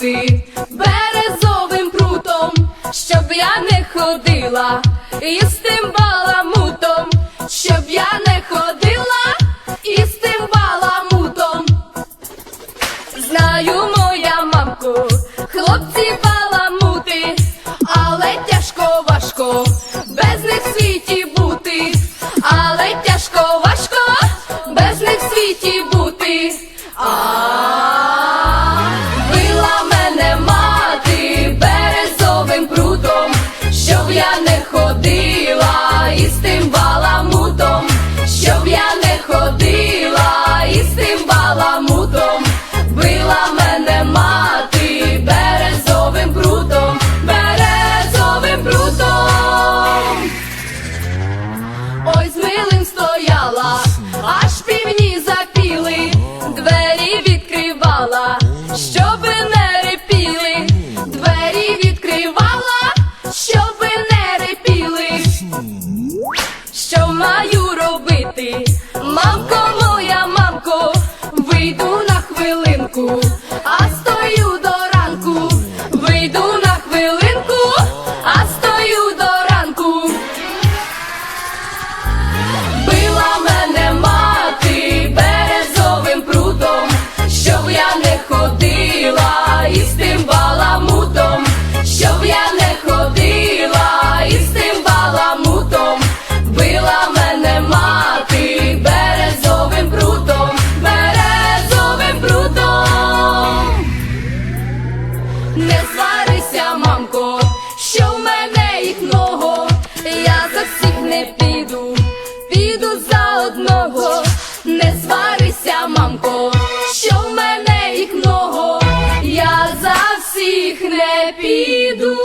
ти березовим прутом, щоб я не ходила із тим баламутом, щоб я не ходила із тим баламутом. Знаю моя мамку, хлопці баламути, але тяжко важко, без них в світі бути, але тяжко важко, без них в світі бути. Cool. I одного, не сварися, мамко, що в мене їх много, я за всіх не піду.